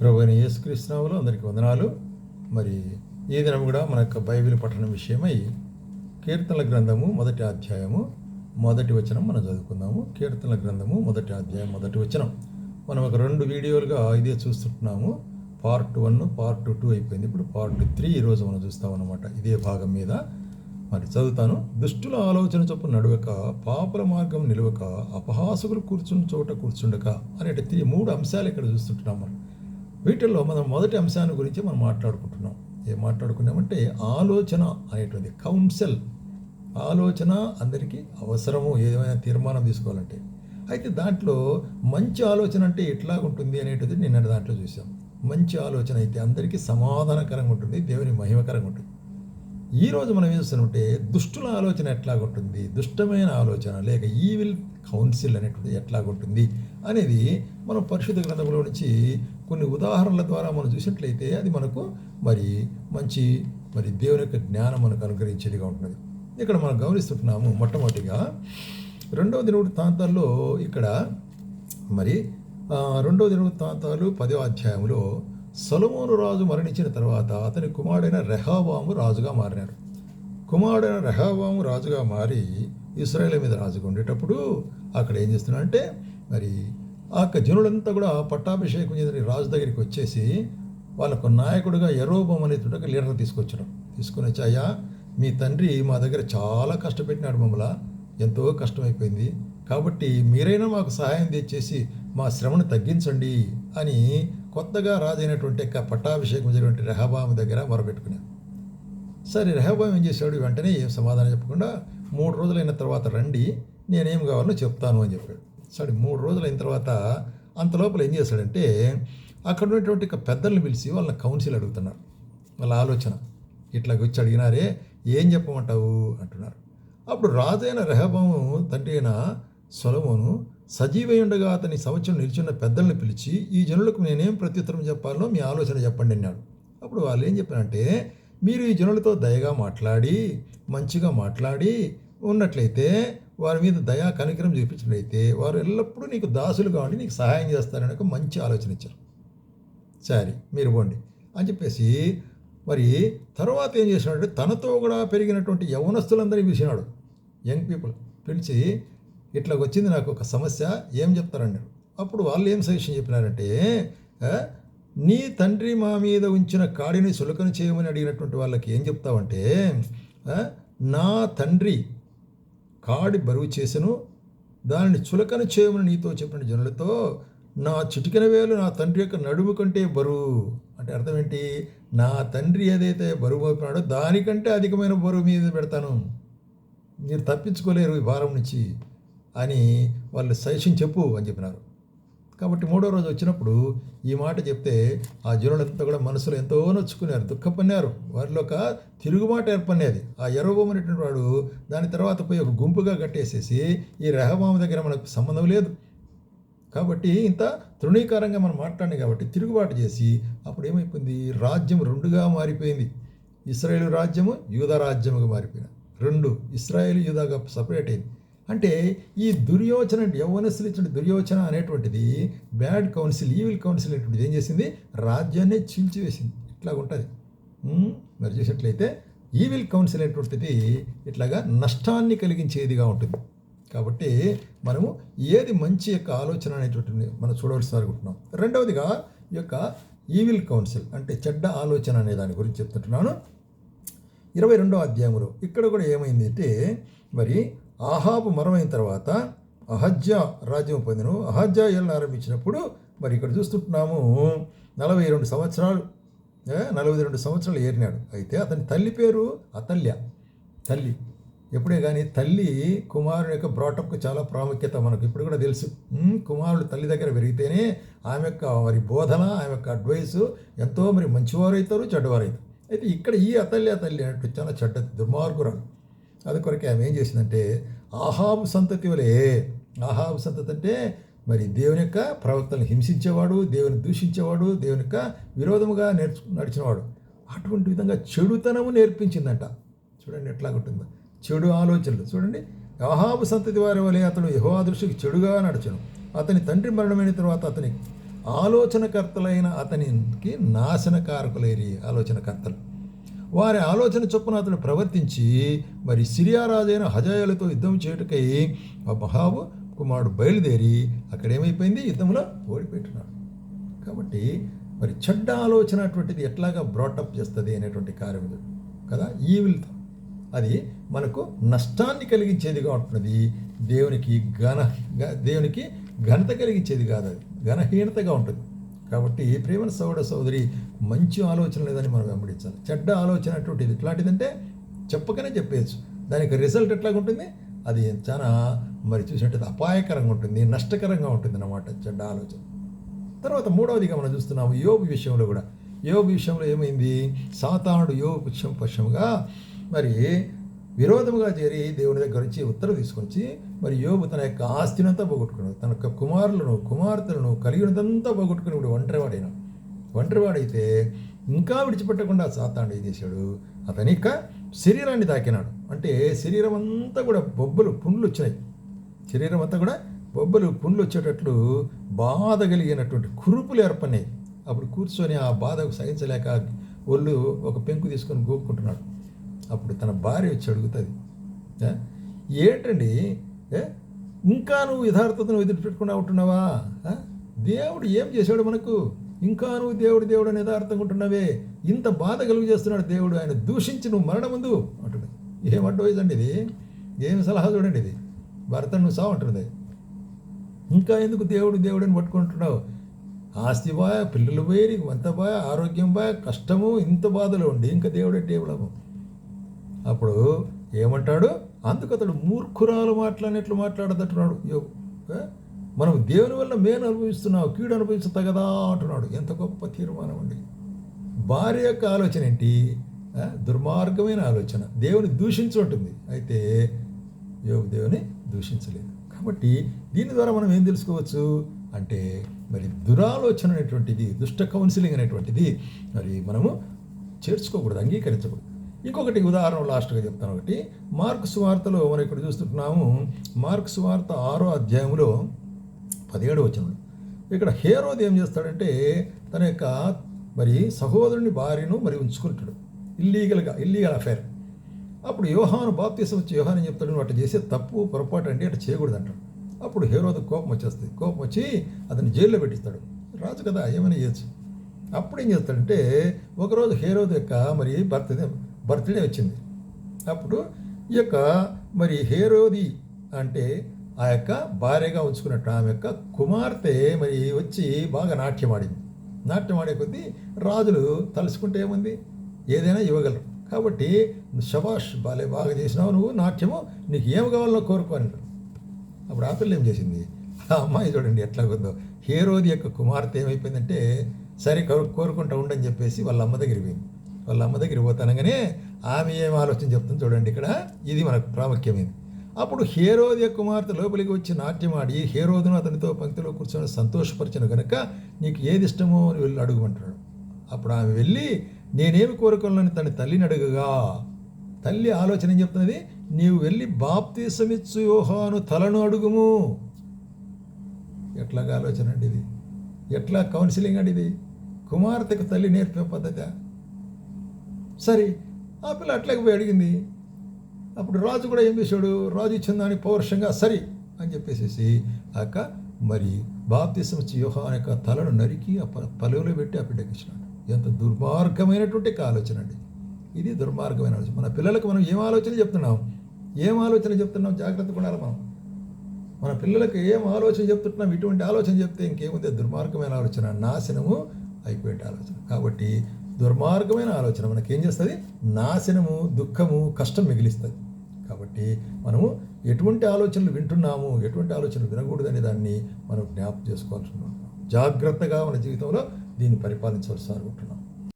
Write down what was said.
ప్రభు అయిన యేసుకృష్ణావులు అందరికీ వందనాలు. మరి ఈ దినం కూడా మన యొక్క బైబిల్ పఠనం విషయమై కీర్తనల గ్రంథము మొదటి అధ్యాయము మొదటి వచనం మనం చదువుకుందాము. కీర్తనల గ్రంథము మొదటి అధ్యాయం మొదటి వచనం. మనం ఒక రెండు వీడియోలుగా ఇదే చూస్తుంటున్నాము. పార్ట్ వన్ పార్ట్ టూ అయిపోయింది. ఇప్పుడు పార్ట్ త్రీ ఈరోజు మనం చూస్తాం అనమాట ఇదే భాగం మీద మరి చదువుతాను. దుష్టుల ఆలోచన చొప్పున నడువక పాపల మార్గం నిలవక అపహాసకులు కూర్చుని చోట కూర్చుండక అనేటి మూడు అంశాలు ఇక్కడ చూస్తుంటున్నాం మనం. వీటిల్లో మనం మొదటి అంశాన్ని గురించి మనం మాట్లాడుకుంటున్నాం. ఏం మాట్లాడుకున్నామంటే ఆలోచన అనేటువంటి కౌన్సిల్. ఆలోచన అందరికీ అవసరము ఏదైనా తీర్మానం తీసుకోవాలంటే. అయితే దాంట్లో మంచి ఆలోచన అంటే ఎట్లాగుంటుంది అనేటిది నిన్న దాంట్లో చూసాం మంచి ఆలోచన అయితే అందరికీ సమాధానకరంగా ఉంటుంది దేవుని మహిమకరంగా ఉంటుంది. ఈరోజు మనం ఏం చేస్తున్నామంటే దుష్టుల ఆలోచన ఎట్లాగుంటుంది దుష్టమైన ఆలోచన లేక ఈవిల్ కౌన్సిల్ అనేటువంటిది ఎట్లాగుంటుంది అనేది మనం పరిశుద్ధ గ్రంథంలో నుంచి కొన్ని ఉదాహరణల ద్వారా మనం చూసినట్లయితే అది మనకు మరి మంచి మరి దేవుని యొక్క జ్ఞానం మనకు అనుగ్రహించేదిగా ఉంటుంది ఇక్కడ మనం గమనిస్తుంటున్నాము మొట్టమొదటిగా రెండవ దినవుడు ప్రాంతాల్లో ఇక్కడ మరి రెండవ దినవుడు ప్రాంతాలు పదో అధ్యాయంలో సొలమోను రాజు మరణించిన తర్వాత అతని కుమారుడైన రెహాబాము రాజుగా మారినారు. కుమారుడైన రెహాబాము రాజుగా మారి ఇస్రాయేల్ మీద రాజుగా ఉండేటప్పుడు అక్కడ ఏం చేస్తున్నాడంటే మరి ఆ యొక్క జనులంతా కూడా పట్టాభిషేకం చెందిన రాజు దగ్గరికి వచ్చేసి వాళ్ళకు నాయకుడిగా ఎరోబం అనేటువంటి ఒక లీడర్ తీసుకొచ్చడం. తీసుకుని వచ్చి అయ్యా మీ తండ్రి మా దగ్గర చాలా కష్టపెట్టినాడు మమ్మల్ని ఎంతో కష్టమైపోయింది. కాబట్టి మీరైనా మాకు సహాయం తెచ్చేసి మా శ్రమను తగ్గించండి అని కొత్తగా రాజైనటువంటి యొక్క పట్టాభిషేకం జరిగినటువంటి రెహబాము దగ్గర మొరపెట్టుకున్నాను సరే రెహబాం ఏం చేశాడు? వెంటనే ఏం సమాధానం చెప్పకుండా మూడు రోజులైన తర్వాత రండి నేనేం కావాలో చెప్తాను అని చెప్పాడు. సరే మూడు రోజులైన తర్వాత అంత లోపల ఏం చేశాడంటే అక్కడ ఉన్నటువంటి పెద్దల్ని పిలిచి వాళ్ళని కౌన్సిల్ అడుగుతున్నారు. వాళ్ళ ఆలోచన. ఇట్లా వచ్చి అడిగినారే ఏం చెప్పమంటావు? అంటున్నారు. అప్పుడు రాజైన రెహబాము తండ్రి అయిన సొలమోను సజీవై ఉండగా అతని సంవత్సరం నిలిచిన పెద్దల్ని పిలిచి ఈ జనులకు నేనేం ప్రత్యుత్తరం చెప్పాలో మీ ఆలోచన చెప్పండి అన్నాడు. అప్పుడు వాళ్ళు ఏం చెప్పారంటే మీరు ఈ జనులతో దయగా మాట్లాడి మంచిగా మాట్లాడి ఉన్నట్లయితే వారి మీద దయా కనికరం చూపించినైతే వారు ఎల్లప్పుడూ నీకు దాసులుగా ఉండి నీకు సహాయం చేస్తారని ఒక మంచి ఆలోచన ఇచ్చారు. సరే మీరు పోండి. అని చెప్పేసి మరి తర్వాత ఏం చేసినాడంటే తనతో కూడా పెరిగినటువంటి యవనస్తులందరినీ పిలిచినాడు. యంగ్ పీపుల్ పిలిచి ఇట్లా వచ్చింది నాకు ఒక సమస్య ఏం చెప్తారండి అప్పుడు వాళ్ళు ఏం సజెషన్ చెప్పినారంటే నీ తండ్రి మా మీద ఉంచిన కాడిని సులకన చేయమని అడిగినటువంటి వాళ్ళకి ఏం చెప్తావంటే నా తండ్రి కాడి బరువు చేసెను దానిని చులకన చేయమని నీతో చెప్పిన జనులతో నా చిటికిన వేలు నా తండ్రి యొక్క నడుము కంటే బరువు. అంటే అర్థం ఏంటి? నా తండ్రి ఏదైతే బరువు మోపినాడో దానికంటే అధికమైన బరువు మీద పెడతాను. మీరు తప్పించుకోలేరు ఈ భారం నుంచి అని వాళ్ళు సజెషన్ చెప్పు అని చెప్పినారు. కాబట్టి మూడో రోజు వచ్చినప్పుడు ఈ మాట చెప్తే ఆ జనులంతా కూడా మనసులో ఎంతో నొచ్చుకున్నారు దుఃఖపన్నారు వారిలో ఒక తిరుగుబాటు ఏర్పడినది. ఆ ఎర్రబొమ్మ వాడు దాని తర్వాత పోయి ఒక గుంపుగా కట్టేసేసి ఈ రెహబామ దగ్గర మనకు సంబంధం లేదు. కాబట్టి ఇంత తృణీకారంగా మనం మాట్లాడినాం కాబట్టి తిరుగుబాటు చేసి అప్పుడు ఏమైపోయింది? రాజ్యం రెండుగా మారిపోయింది. ఇస్రాయేల్ రాజ్యము యూదా రాజ్యముగా మారిపోయింది రెండు ఇస్రాయేల్ యూదాగా సపరేట్ అయింది. అంటే ఈ దుర్యోచన యవ్వనస్తులు ఇచ్చిన దుర్యోచన అనేటువంటిది బ్యాడ్ కౌన్సిల్ ఈవిల్ కౌన్సిల్ అనేటువంటిది ఏం చేసింది? రాజ్యాన్ని చీల్చివేసింది. ఇట్లా ఉంటుంది. మరి చూసినట్లయితే ఈవిల్ కౌన్సిల్ అనేటువంటిది ఇట్లాగా నష్టాన్ని కలిగించేదిగా ఉంటుంది. కాబట్టి మనము ఏది మంచి యొక్క ఆలోచన అనేటువంటిది మనం చూడవలసి అనుకుంటున్నాం రెండవదిగా ఈ యొక్క ఈవిల్ కౌన్సిల్ అంటే చెడ్డ ఆలోచన అనే దాని గురించి చెప్తుంటున్నాను. ఇరవై రెండో అధ్యాయంలో ఇక్కడ కూడా ఏమైంది అంటే మరి ఆహాబు మరమైన తర్వాత అహజ్యా రాజ్యం పొందిన అహజ్యా ఏళ్ళని ఆరంభించినప్పుడు మరి ఇక్కడ చూస్తుంటున్నాము నలభై రెండు సంవత్సరాలు నలభై రెండు సంవత్సరాలు ఏరినాడు. అయితే అతని తల్లి పేరు అతల్య. తల్లి. ఎప్పుడే కానీ తల్లి కుమారుని యొక్క బ్రాటప్కు చాలా ప్రాముఖ్యత మనకు ఇప్పుడు కూడా తెలుసు. కుమారుడు తల్లి దగ్గర పెరిగితేనే ఆమె యొక్క మరి బోధన ఆమె యొక్క అడ్వైస్ ఎంతో మరి మంచివారు అవుతారు చెడ్డవారు అవుతారు అయితే ఇక్కడ ఈ అతల్య తల్లి అంటే చాలా చెడ్డ దుర్మార్గురాలు. అది కొరకే ఆమె ఏం చేసిందంటే ఆహాబు సంతతి వలే ఆహాబు సంతతి అంటే మరి దేవుని యొక్క ప్రవక్తలను హింసించేవాడు దేవుని దూషించేవాడు దేవుని యొక్క విరోధముగా నేర్చు నడిచినవాడు. అటువంటి విధంగా చెడుతనము నేర్పించిందంట. చూడండి ఎట్లా ఉంటుందో చెడు ఆలోచనలు. చూడండి. ఆహాబు సంతతి వారి వలె అతడు యహోవా దృష్టికి చెడుగా నడచను. అతని తండ్రి మరణమైన తర్వాత అతని ఆలోచనకర్తలైన అతనికి నాశనకారకులేరి ఆలోచనకర్తలు. వారి ఆలోచన చొప్పున అతను ప్రవర్తించి మరి సిరియా రాజైన హజాయాలతో యుద్ధం చేయుటకై మహాబు కుమారుడు బయలుదేరి అక్కడ ఏమైపోయింది యుద్ధంలో ఓడిపెట్టినాడు కాబట్టి మరి చెడ్డ ఆలోచన అటువంటిది ఎట్లాగా బ్రాటప్ చేస్తుంది అనేటువంటి కార్యం కదా? ఈవిల్తో అది మనకు నష్టాన్ని కలిగించేదిగా ఉంటున్నది. దేవునికి ఘన గ- దేవునికి ఘనత కలిగించేది కాదు అది. ఘనహీనతగా ఉంటుంది. కాబట్టి ప్రేమ సోదర సోదరి మంచి ఆలోచన లేదని మనం వెంబడించాలి చెడ్డ ఆలోచన అటువంటిది. ఇట్లాంటిదంటే చెప్పకనే చెప్పేయచ్చు. దానికి రిజల్ట్ ఎట్లా ఉంటుంది అది చాలా మరి చూసినట్టయితే అపాయకరంగా ఉంటుంది నష్టకరంగా ఉంటుంది అన్నమాట చెడ్డ ఆలోచన. తర్వాత మూడవదిగా మనం చూస్తున్నాము యోగు విషయంలో కూడా. యోగు విషయంలో ఏమైంది? సాతానుడు యోగు పక్షం పక్షముగా మరి విరోధముగా చేరి దేవుని దగ్గర నుంచి ఉత్తరం తీసుకొచ్చి మరి యోబు తన యొక్క ఆస్తినంతా పోగొట్టుకున్నాడు. తన యొక్క కుమారులను కుమార్తెలను కలిగినదంతా పోగొట్టుకుని ఇప్పుడు ఒంటరివాడైన. ఒంటరివాడైతే ఇంకా విడిచిపెట్టకుండా సాతాండు ఏం చేశాడు? అతని యొక్క శరీరాన్ని తాకినాడు. అంటే శరీరం అంతా కూడా బొబ్బలు పుండ్లు వచ్చినాయి. శరీరం అంతా కూడా బొబ్బలు పుండ్లు వచ్చేటట్లు బాధ కలిగినటువంటి కురుపులు ఏర్పడినాయి. అప్పుడు కూర్చొని ఆ బాధకు సహించలేక ఒళ్ళు ఒక పెంకు తీసుకొని గోక్కుంటున్నాడు. అప్పుడు తన భార్య వచ్చి అడుగుతుంది ఏంటండి? ఏ? ఇంకా నువ్వు యథార్థతను వదిలిపెట్టుకుండా ఉంటున్నావా? దేవుడు ఏం చేశాడు మనకు? ఇంకా నువ్వు దేవుడు దేవుడు అని యథార్థంగా ఉంటున్నావే. ఇంత బాధ కలుగు చేస్తున్నాడు దేవుడు. ఆయన దూషించి నువ్వు మరణ ముందు అంటున్నాడు. ఏం అడ్వైజ్ అండి ఇది? ఏం సలహా చూడండి ఇది? భర్త నువ్వు సావు అంటున్నది. ఇంకా ఎందుకు దేవుడు దేవుడు అని పట్టుకుంటున్నావు? ఆస్తి బాయ పిల్లలు పోయి నీకు అంత బాయ ఆరోగ్యం బాయ కష్టము ఇంత బాధలో ఉండి ఇంకా దేవుడే దేవుడము అప్పుడు ఏమంటాడు? అందుకు అతడు మూర్ఖురాలు మాట్లాడినట్లు మాట్లాడదంటున్నాడు యోగు మనం దేవుని వల్ల మేలు అనుభవిస్తున్నావు కీడు అనుభవించతగదా అంటున్నాడు. ఎంత గొప్ప తీర్మానం అండి. భార్య యొక్క ఆలోచన ఏంటి? దుర్మార్గమైన ఆలోచన. దేవుని దూషించి ఉంటుంది. అయితే యోగు దేవుని దూషించలేదు. కాబట్టి దీని ద్వారా మనం ఏం తెలుసుకోవచ్చు? అంటే మరి దురాలోచన అనేటువంటిది దుష్ట కౌన్సిలింగ్ అనేటువంటిది మరి మనము చేర్చుకోకూడదు అంగీకరించకూడదు. ఇంకొకటి ఉదాహరణ లాస్ట్గా చెప్తాను ఒకటి. మార్క్స్ వార్తలో మనం ఇక్కడ చూస్తుంటున్నాము. మార్క్స్ వార్త ఆరో అధ్యాయంలో పదిహేడు వచనంలో. ఇక్కడ హేరోది ఏం చేస్తాడంటే తన యొక్క మరి సహోదరుని భార్యను మరి ఉంచుకుంటాడు. ఇల్లీగల్గా ఇల్లీగల్ అఫైర్ అప్పుడు యోహాను బాప్తీసం వచ్చి యోహాను చెప్తాడు? నువ్వు అట్లా చేసే తప్పు పొరపాటు అంటే అట్లా చేయకూడదు అంటాడు అప్పుడు హేరోదు కోపం వచ్చేస్తుంది. కోపం వచ్చి అతని జైల్లో పెట్టిస్తాడు. రాజు కదా ఏమైనా చేయొచ్చు. అప్పుడు ఏం చేస్తాడంటే ఒకరోజు హేరోదు యొక్క మరి భర్త బర్త్డే వచ్చింది. అప్పుడు ఈ యొక్క మరి హేరోది అంటే ఆ యొక్క భార్యగా ఉంచుకున్నట్టు ఆమె యొక్క కుమార్తె మరి వచ్చి బాగా నాట్యం ఆడింది. నాట్యం ఆడే కొద్దీ రాజులు తలుసుకుంటే ఏముంది? ఏదైనా ఇవ్వగలరు. కాబట్టి శబాష్ బాలే బాగా చేసినావు నువ్వు నాట్యము నీకు ఏం కావాలో కోరుకోని అప్పుడు ఆ పిల్ల ఏం చేసింది? ఆ అమ్మాయి చూడండి ఎట్లా ఉందో హేరోది యొక్క కుమార్తె ఏమైపోయిందంటే సరే కోరుకుంటా ఉండని చెప్పేసి వాళ్ళ అమ్మ దగ్గరికి పోయింది. వాళ్ళ అమ్మ దగ్గరికి పోతానగానే ఆమె ఏం ఆలోచన చెప్తుంది చూడండి ఇక్కడ. ఇది మనకు ప్రాముఖ్యమైనది అప్పుడు హేరోది కుమార్తె లోపలికి వచ్చి నాట్యమాడి హేరోదును అతనితో పంక్తిలో కూర్చొని సంతోషపరిచిన కనుక నీకు ఏది ఇష్టమో అని వెళ్ళి అడుగుమంటాడు. అప్పుడు ఆమె వెళ్ళి నేనేమి కోరుకోవాలని తన తల్లిని అడుగుగా? తల్లి ఆలోచన ఏం చెప్తున్నది? నీవు వెళ్ళి బాప్తీసమిచ్చు యోహాను తలను అడుగుము. ఎట్లాగా ఆలోచన అండి ఇది? ఎట్లా కౌన్సిలింగ్ అండి ఇది? కుమార్తెకు తల్లి నేర్పే పద్ధతి? సరే ఆ పిల్ల అట్లాగే పోయి అడిగింది. అప్పుడు రాజు కూడా ఏం చేశాడు? రాజు ఇచ్చిన దానికి పౌరుషంగా సరి అని చెప్పేసేసి అక్క మరి బాప్తిసం వచ్చి యోహాన్ యొక్క తలను నరికి ఆ ప- పలువులో పెట్టి ఆ బిడ్డకి ఇచ్చినాడు. ఎంత దుర్మార్గమైనటువంటి ఒక ఆలోచన అండి. ఇది దుర్మార్గమైన ఆలోచన. మన పిల్లలకు మనం ఏం ఆలోచన చెప్తున్నాం? ఏం ఆలోచన చెప్తున్నాం? జాగ్రత్త ఉండాలి మనం. మన పిల్లలకు ఏం ఆలోచన చెప్తున్నాం? ఇటువంటి ఆలోచన చెప్తే ఇంకేముంది? దుర్మార్గమైన ఆలోచన నాశనము అయిపోయే ఆలోచన. కాబట్టి దుర్మార్గమైన ఆలోచన. మనకి ఏం చేస్తుంది? నాశనము దుఃఖము కష్టం మిగిలిస్తుంది. కాబట్టి మనము ఎటువంటి ఆలోచనలు వింటున్నాము ఎటువంటి ఆలోచనలు వినకూడదనే దాన్ని మనం జ్ఞాపకం చేసుకోవాల్సి ఉంటున్నాం జాగ్రత్తగా మన జీవితంలో దీన్ని పరిపాలించవలసి అనుకుంటున్నాం